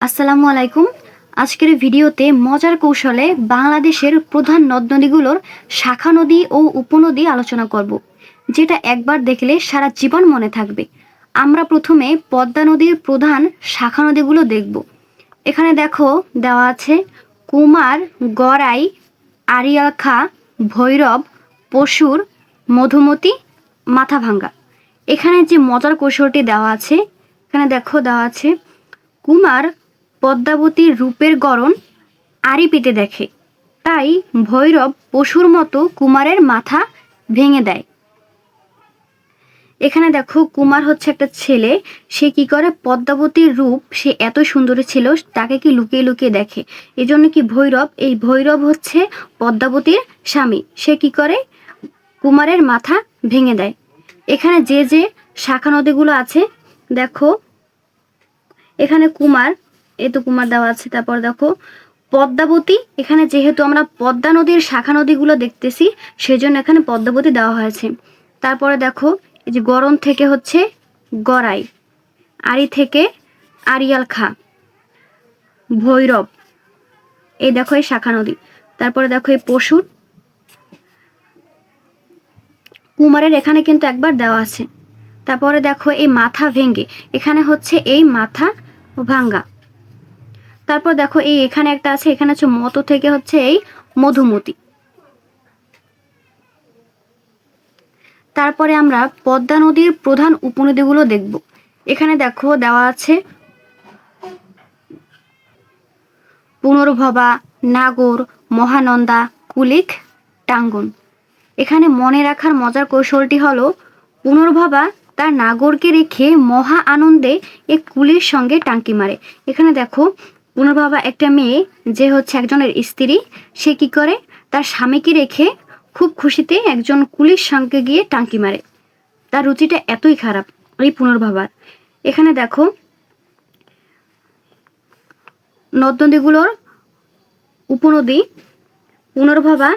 আসসালামু আলাইকুম। আজকের ভিডিওতে মজার কৌশলে বাংলাদেশের প্রধান নদ নদীগুলোর শাখা নদী ও উপনদী আলোচনা করব, যেটা একবার দেখলে সারা জীবন মনে থাকবে। আমরা প্রথমে পদ্মা নদীর প্রধান শাখা নদীগুলো দেখব। এখানে দেখো, দেওয়া আছে কুমার, গড়াই আরিয়ালখা ভৈরব, পশুর, মধুমতি, মাথাভাঙ্গা। এখানে যে মজার কৌশলটি দেওয়া আছে, এখানে দেখো দেওয়া আছে কুমার পদ্মাবতীর রূপের গড়ন আড়ি পেতে দেখে। তাই ভৈরব পশুর মতো কুমারের মাথা ভেঙে দেয়। এখানে দেখো কুমার হচ্ছে একটা ছেলে, সে কি করে? পদ্মাবতীর রূপ সে এত সুন্দরী ছিল, তাকে কি লুকিয়ে লুকিয়ে দেখে? এই জন্য কি ভৈরব, এই ভৈরব হচ্ছে পদ্মাবতীর স্বামী, সে কি করে? কুমারের মাথা ভেঙে দেয়। এখানে যে যে শাখা নদীগুলো আছে, দেখো, এখানে কুমার এই তো কুমার দেওয়া আছে। তারপর দেখো, পদ্মাবতী, এখানে যেহেতু আমরা পদ্মা নদীর শাখা নদীগুলো দেখতেছি, সেজন্য এখানে পদ্মাবতী দেওয়া হয়েছে। তারপরে দেখো, এই যে গরম থেকে হচ্ছে গড়াই, আড়ি থেকে আরিয়াল খা, ভৈরব, এই দেখো এই শাখা নদী। তারপরে দেখো এই পশুর কুমারের এখানে কিন্তু একবার দেওয়া আছে। তারপরে দেখো এই মাথা ভেঙ্গে, এখানে হচ্ছে এই মাথা ভাঙ্গা। তারপর দেখো এই এখানে একটা আছে, এখানে হচ্ছে মতো থেকে হচ্ছে এই মধুমতি। তারপরে আমরা পদ্মা নদীর প্রধান উপনদীগুলো দেখব। এখানে দেখো দেওয়া আছে পুনর্ভবা, নাগর, মহানন্দা, কুলিক, টাঙ্গন। এখানে মনে রাখার মজার কৌশলটি হলো পুনর্ভবা তার নাগরকে রেখে মহা আনন্দে এক কুলির সঙ্গে টাঙ্কি মারে। এখানে দেখো পুনর্ভবা একটা মেয়ে যে হচ্ছে একজনের স্ত্রী, সে কি করে? তার স্বামীকে রেখে খুব খুশিতে একজন কুলির সঙ্গে গিয়ে টাঙ্কি মারে। তার রুচিটা এতই খারাপ, এই পুনর্ভাবার এখানে দেখো নদ নদীগুলোর উপনদী পুনর্ভাবা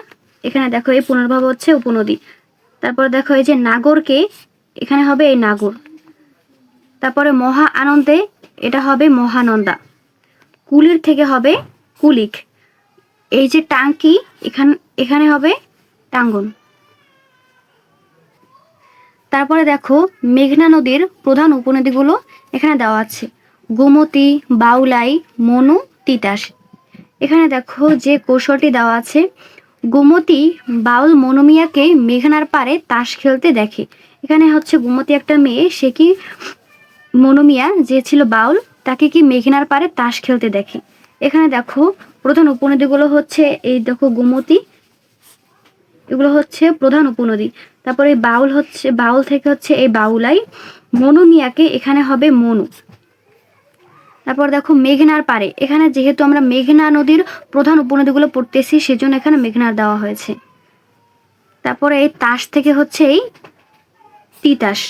এখানে দেখো এই পুনর্ভবা হচ্ছে উপনদী। তারপর দেখো এই যে নাগরকে, এখানে হবে এই নাগর। তারপরে মহা আনন্দে, এটা হবে মহানন্দা। কুলির থেকে হবে কুলিক। এই যে টাঙ্কি, এখান, এখানে হবে টাঙ্গন। তারপরে দেখো, মেঘনা নদীর প্রধান উপনদীগুলো এখানে দেওয়া আছে। গোমতী, বাউলাই, মনু, তিতাস। এখানে দেখো যে কৌশলটি দেওয়া আছে, গোমতী বাউল মনুমিয়াকে মেঘনার পারে তাস খেলতে দেখে। এখানে হচ্ছে গোমতী একটা মেয়ে, সে কি মনুমিয়া, যে ছিল বাউল তাকে কি মেঘনার পারে তাস খেলতে দেখে? এখানে দেখো, প্রধান উপনদীগুলো হচ্ছে এই দেখো গোমতী, এগুলো হচ্ছে প্রধান উপনদী। তারপরে বাউল হচ্ছে, বাউল থেকে হচ্ছে এই বাউলাই। মনু মিয়াকে এখানে হবে মনু। তারপর দেখো মেঘনার পারে এখানে যেহেতু আমরা মেঘনা নদীর প্রধান উপনদীগুলো পড়তেছি, সেজন্য এখানে মেঘনার দেওয়া হয়েছে। তারপরে এই তাস থেকে হচ্ছে এই তিতাস।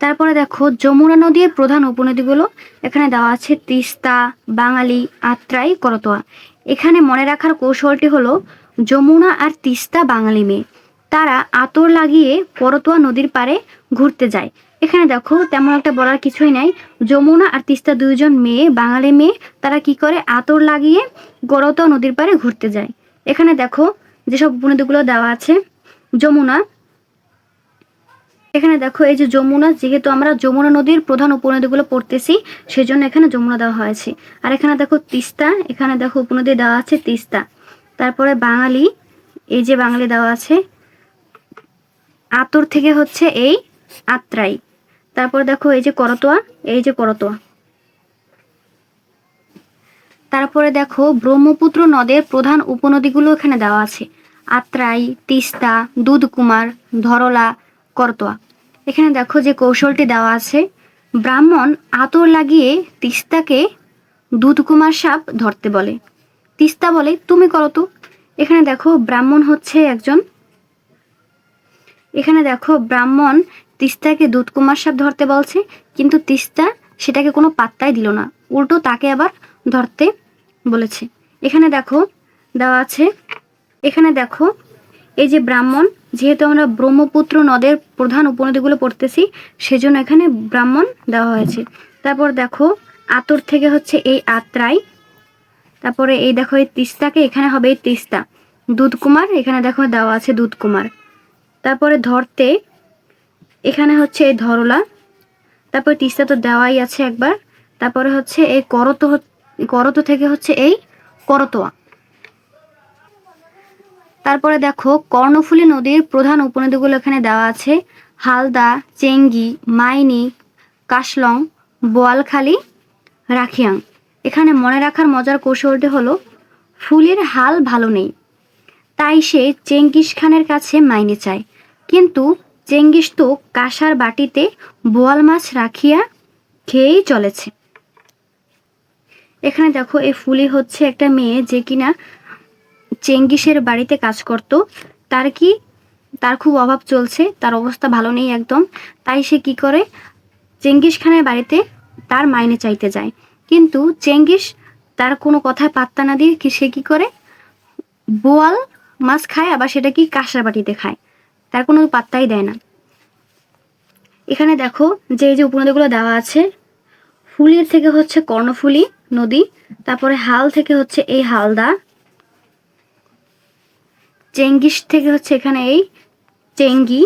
তারপরে দেখো, যমুনা নদীর প্রধান উপনদীগুলো, এখানে দেওয়া আছে তিস্তা, বাঙালি, আত্রাই, করতোয়া। এখানে মনে রাখার কৌশলটি হলো, যমুনা আর তিস্তা বাঙালি মেয়ে। তারা আতর লাগিয়ে করতোয়া নদীর পাড়ে ঘুরতে যায়। এখানে দেখো, তেমন একটা বলার কিছুই নাই। যমুনা আর তিস্তা দুইজন মেয়ে, বাঙালি মেয়ে, তারা কি করে? আতর লাগিয়ে করতোয়া নদীর পাড়ে ঘুরতে যায়। এখানে দেখো, যেসব উপনদীগুলো দেওয়া আছে, যমুনা এখানে দেখো, এই যে যমুনা, যেহেতু আমরা যমুনা নদীর প্রধান উপনদীগুলো পড়তেছি, সেজন্য এখানে যমুনা দেওয়া হয়েছে। আর এখানে দেখো তিস্তা, এখানে দেখো উপনদী দেওয়া আছে তিস্তা। তারপরে বাঙালি, এই যে বাঙালি দেওয়া আছে, আতর থেকে হচ্ছে এই আত্রাই। তারপর দেখো এই যে করতোয়া, এই যে করতোয়া। তারপরে দেখো ব্রহ্মপুত্র নদের প্রধান উপনদীগুলো এখানে দেওয়া আছে। আত্রাই, তিস্তা, দুধকুমার, ধরলা করতোয়া। এখানে দেখো যে কৌশলটি দেওয়া আছে। ব্রাহ্মণ আতর লাগিয়ে তিস্তাকে দুধকুমার সাপ ধরতে বলে। তিস্তা বলে, তুমি করো তো। এখানে দেখো ব্রাহ্মণ হচ্ছে একজন। এখানে দেখো ব্রাহ্মণ তিস্তাকে দুধকুমার সাপ ধরতে বলছে, কিন্তু তিস্তা সেটাকে কোনো পাত্তাই দিল না। উল্টো তাকে আবার ধরতে বলেছে। এখানে দেখো, দেওয়া আছে। এখানে দেখো, এই যে ব্রাহ্মণ যেহেতু আমরা ব্রহ্মপুত্র নদের প্রধান উপনদীগুলো পড়তেছি, সেজন্য এখানে ব্রাহ্মণ দেওয়া হয়েছে। তারপর দেখো, আতর থেকে হচ্ছে এই আত্রাই। তারপরে এই দেখো, এই তিস্তাকে এখানে হবে এই তিস্তা। দুধকুমার, এখানে দেখো দেওয়া আছে দুধকুমার। তারপরে ধরতে, এখানে হচ্ছে এই ধরলা। তারপরে তিস্তা তো দেওয়াই আছে একবার। তারপরে হচ্ছে এই করত করত থেকে হচ্ছে এই করতোয়া। তারপরে দেখো, কর্ণফুলী নদীর প্রধান উপনদীগুলো এখানে দেওয়া আছে। হালদা, চেঙ্গি, মাইনি কাশলং বোয়ালখালী, রাখিয়াং। এখানে মনে রাখার মজার কৌশলটি হলো, ফুলের হাল ভালো নেই। তাই সে চেঙ্গিস খানের কাছে মাইনে চায়। কিন্তু চেঙ্গিস তো কাঁসার বাটিতে বোয়াল মাছ রাখিয়া খেয়েই চলেছে। এখানে দেখো, এই ফুলি হচ্ছে একটা মেয়ে যে কিনা চেঙ্গিসের বাড়িতে কাজ করত, তার কি, তার খুব অভাব চলছে, তার অবস্থা ভালো নেই একদম, তাই সে কি করে চেঙ্গিস খানের বাড়িতে তার মাইনে চাইতে যায়। কিন্তু চেঙ্গিস তার কোনো কথায় পাত্তা না দিয়ে কি সে কি করে, বোয়াল মাছ খায়, আবার সেটা কি কাঁসার বাটিতে খায়, তার কোনো পাত্তাই দেয় না। এখানে দেখো যে এই যে উপনদীগুলো দেওয়া আছে, ফুলির থেকে হচ্ছে কর্ণফুলী নদী, তারপরে হাল থেকে হচ্ছে এই হালদা চেঙ্গিস থেকে হচ্ছে এখানে এই চেঙ্গি।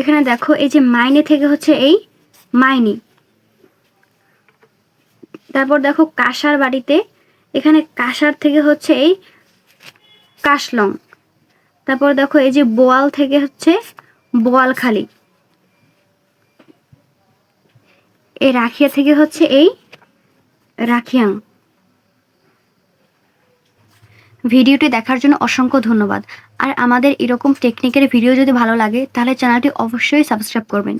এখানে দেখো, এই যে মাইনে থেকে হচ্ছে এই মাইনি। তারপর দেখো কাঁসার বাড়িতে, এখানে কাঁসার থেকে হচ্ছে এই কাশলং তারপর দেখো এই যে বোয়াল থেকে হচ্ছে বোয়ালখালী। এই রাখিয়া থেকে হচ্ছে এই রাখিয়াং। ভিডিওটি দেখার জন্য অসংখ্য ধন্যবাদ। আর আমাদের এরকম টেকনিকের ভিডিও যদি ভালো লাগে, তাহলে চ্যানেলটি অবশ্যই সাবস্ক্রাইব করবেন।